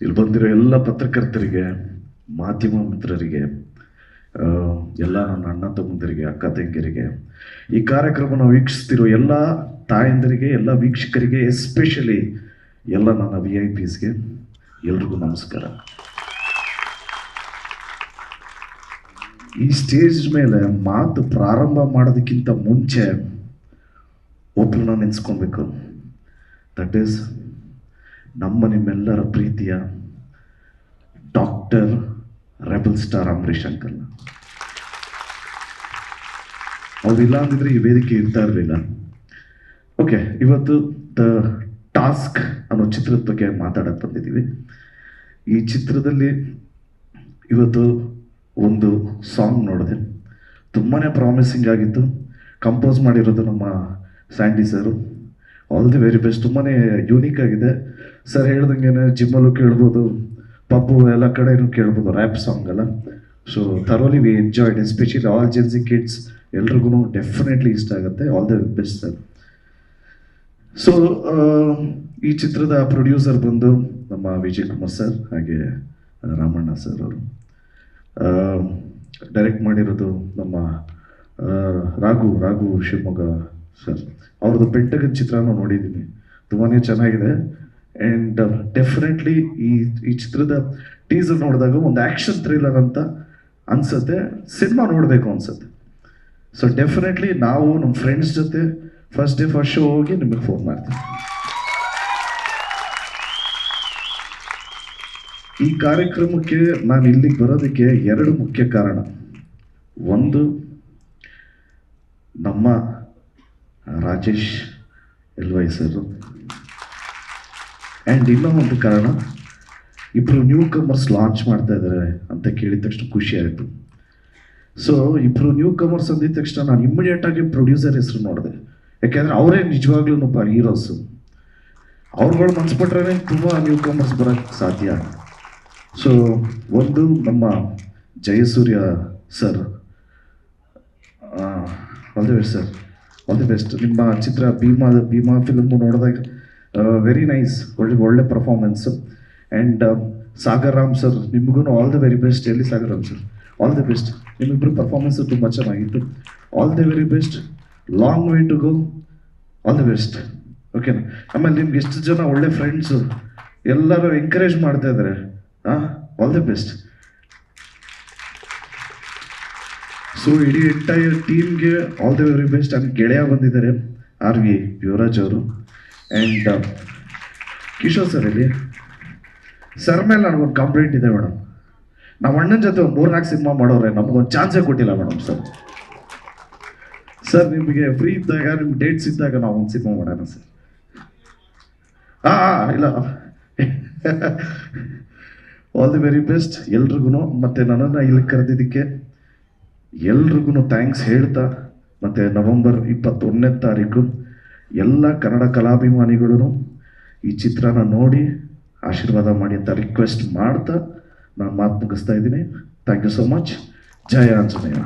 ಇಲ್ಲಿ ಬಂದಿರೋ ಎಲ್ಲ ಪತ್ರಕರ್ತರಿಗೆ, ಮಾಧ್ಯಮ ಮಿತ್ರರಿಗೆ ಎಲ್ಲ ನನ್ನ ಅಣ್ಣ ತಮ್ಮಂದಿರಿಗೆ, ಅಕ್ಕ ತಂಗಿಯರಿಗೆ, ಈ ಕಾರ್ಯಕ್ರಮನ ವೀಕ್ಷಿಸ್ತಿರೋ ಎಲ್ಲ ತಾಯಂದಿರಿಗೆ, ಎಲ್ಲ ವೀಕ್ಷಕರಿಗೆ ಎಸ್ಪೆಷಲಿ ಎಲ್ಲ ನನ್ನ ವಿ ಐ ಪಿಸ್ಗೆ ಎಲ್ರಿಗೂ ನಮಸ್ಕಾರ. ಈ ಸ್ಟೇಜ್ ಮೇಲೆ ಮಾತು ಪ್ರಾರಂಭ ಮಾಡೋದಕ್ಕಿಂತ ಮುಂಚೆ ಒಬ್ಬರನ್ನ ನೆನೆಸ್ಕೊಬೇಕು. ದಟ್ ಈಸ್ ನಮ್ಮ ನಿಮ್ಮೆಲ್ಲರ ಪ್ರೀತಿಯ doctor rebel star Ambareesh uncle. ಅವ್ರಿಲ್ಲ ಅಂದಿದ್ರೆ ಈ ವೇದಿಕೆ ಇರ್ತಾ ಇರಲಿಲ್ಲ. ಓಕೆ ಇವತ್ತು ದ ಟಾಸ್ಕ್ ಅನ್ನೋ ಚಿತ್ರದ ಬಗ್ಗೆ ಮಾತಾಡಕ್ಕೆ ಬಂದಿದ್ದೀವಿ. ಈ ಚಿತ್ರದಲ್ಲಿ ಇವತ್ತು ಒಂದು ಸಾಂಗ್ ನೋಡಿದೆ. ತುಂಬಾ ಪ್ರಾಮಿಸಿಂಗ್ ಆಗಿತ್ತು. ಕಂಪೋಸ್ ಮಾಡಿರೋದು ನಮ್ಮ Sandy sir. All the very best ತುಂಬಾ ಯೂನಿಕ್ ಆಗಿದೆ. ಸರ್ ಹೇಳ್ದಂಗೆ ಜಿಮ್ಮಲ್ಲೂ ಕೇಳ್ಬೋದು. ಪಬ್ಬು ಎಲ್ಲ ಕಡೆನೂ ಕೇಳ್ಬೋದು ರ್ಯಾಪ್ ಸಾಂಗ್ ಎಲ್ಲ. So thoroughly we enjoyed especially all gen z kids ಎಲ್ರಿಗೂ ಡೆಫಿನೆಟ್ಲಿ ಇಷ್ಟ ಆಗುತ್ತೆ. All the best sir so ಈ ಚಿತ್ರದ ಪ್ರೊಡ್ಯೂಸರ್ ಬಂದು ನಮ್ಮ ವಿಜಯ್ ಕುಮಾರ್ ಸರ್ ಹಾಗೆ ರಾಮಣ್ಣ ಸರ್ ಅವರು. ಡೈರೆಕ್ಟ್ ಮಾಡಿರೋದು ನಮ್ಮ ರಾಘು ರಾಘು ಶಿವಮೊಗ್ಗ ಸರ್, ಅವ್ರದ್ದು ಪೆಂಟಗನ್ ಚಿತ್ರನ ನೋಡಿದ್ದೀನಿ. ತುಂಬಾ ಚೆನ್ನಾಗಿದೆ. ಆ್ಯಂಡ್ ಡೆಫಿನೆಟ್ಲಿ ಈ ಈ ಚಿತ್ರದ ಟೀಸರ್ ನೋಡಿದಾಗ ಒಂದು ಆ್ಯಕ್ಷನ್ ಥ್ರಿಲ್ಲರ್ ಅಂತ ಅನ್ಸುತ್ತೆ. ಸಿನಿಮಾ ನೋಡಬೇಕು ಅನ್ಸುತ್ತೆ. ಸೊ ಡೆಫಿನೆಟ್ಲಿ ನಾವು ನಮ್ಮ ಫ್ರೆಂಡ್ಸ್ ಜೊತೆ ಫಸ್ಟ್ ಡೇ ಫಸ್ಟ್ ಶೋ ಹೋಗಿ ನಿಮಗೆ ಫೋನ್ ಮಾಡ್ತೀವಿ ಈ ಕಾರ್ಯಕ್ರಮಕ್ಕೆ ನಾನು ಇಲ್ಲಿಗೆ ಬರೋದಕ್ಕೆ ಎರಡು ಮುಖ್ಯ ಕಾರಣ. ಒಂದು, ನಮ್ಮ Rajesh L Y sir and ಇನ್ನೊಂದು ಕಾರಣ ಇಬ್ಬರು ನ್ಯೂ ಕಮರ್ಸ್ ಲಾಂಚ್ ಮಾಡ್ತಾ ಇದ್ದಾರೆ ಅಂತ ಕೇಳಿದ ತಕ್ಷಣ ಖುಷಿ ಆಯಿತು. ಸೊ ಇಬ್ಬರು ನ್ಯೂ ಕಮರ್ಸ್ ಅಂದಿದ ತಕ್ಷಣ ನಾನು ಇಮ್ಮಿಡಿಯೇಟಾಗಿ ಪ್ರೊಡ್ಯೂಸರ್ ಹೆಸರು ನೋಡಿದೆ. ಯಾಕೆಂದರೆ ಅವರೇ ನಿಜವಾಗ್ಲೂ ಹೀರೋಸು ಅವ್ರುಗಳು ಮನ್ಸ್ಬಿಟ್ರೆ ತುಂಬ ನ್ಯೂ ಕಮರ್ಸ್ ಬರೋಕ್ಕೆ ಸಾಧ್ಯ. ಸೊ ಒಂದು ನಮ್ಮ Jayasurya sir best sir all the best ನಿಮ್ಮ ಚಿತ್ರ ಭೀಮಾ ಭೀಮಾ ಫಿಲ್ಮು ನೋಡಿದಾಗ ವೆರಿ ನೈಸ್ ಒಳ್ಳೆ ಒಳ್ಳೆ performance and Sagar Ram sir ನಿಮಗೂ ಆಲ್ ದಿ ವೆರಿ ಬೆಸ್ಟ್ ಎಲ್ಲಿ Sagar Ram sir all the best ನಿಮ್ಮಿಬ್ಬರು performance ತುಂಬ ಚೆನ್ನಾಗಿತ್ತು. All the very best long way to go all the best ಓಕೆನಾ ಆಮೇಲೆ ನಿಮ್ಗೆ ಎಷ್ಟು ಜನ ಒಳ್ಳೆ ಫ್ರೆಂಡ್ಸು ಎಲ್ಲರೂ ಎಂಕರೇಜ್ ಮಾಡ್ತಾ ಇದ್ದಾರೆ ಹಾಂ ಆಲ್ ದಿ ಬೆಸ್ಟ್ ಸೊ ಇಡೀ ಎಂಟೈರ್ ಟೀಮ್ಗೆ all the very best and ಗೆಳೆಯ ಬಂದಿದ್ದಾರೆ. ಆರ್ ವಿ ಯುವರಾಜ್ ಅವರು. ಆ್ಯಂಡ್ ಕಿಶೋರ್ ಸರ್ ಇಲ್ಲಿ. ಸರ್ ಮೇಲೆ ನನಗೊಂದು ಕಂಪ್ಲೇಂಟ್ ಇದೆ ಮೇಡಮ್ ನಮ್ಮ ಅಣ್ಣನ ಜೊತೆ ಒಂದು ಮೂರ್ನಾಲ್ಕು ಸಿನಿಮಾ ಮಾಡೋರೆ. ನಮಗೊಂದು ಚಾನ್ಸೇ ಕೊಟ್ಟಿಲ್ಲ ಮೇಡಮ್ ಸರ್ ಸರ್ ನಿಮಗೆ ಫ್ರೀ ಇದ್ದಾಗ, ನಿಮ್ಗೆ ಡೇಟ್ಸ್ ಇದ್ದಾಗ ನಾವು ಒಂದು ಸಿನಿಮಾ ಮಾಡೋಣ ಸರ್ ಹಾಂ ಇಲ್ಲ. ಆಲ್ ದಿ ವೆರಿ ಬೆಸ್ಟ್ ಎಲ್ರಿಗೂ ಮತ್ತು ನನ್ನನ್ನು ಇಲ್ಲಿ ಕರೆದಿದ್ದಕ್ಕೆ ಎಲ್ರಿಗೂ ಥ್ಯಾಂಕ್ಸ್ ಹೇಳ್ತಾ, ಮತ್ತು ನವೆಂಬರ್ ಇಪ್ಪತ್ತೊಂದನೇ ತಾರೀಕು ಎಲ್ಲ ಕನ್ನಡ ಕಲಾಭಿಮಾನಿಗಳು ಈ ಚಿತ್ರನ ನೋಡಿ ಆಶೀರ್ವಾದ ಮಾಡಿ ಅಂತ ರಿಕ್ವೆಸ್ಟ್ ಮಾಡ್ತಾ ನಾನು ಮಾತು ಮುಗಿಸ್ತಾ ಇದ್ದೀನಿ. Thank you so much Jaya Anjaneya.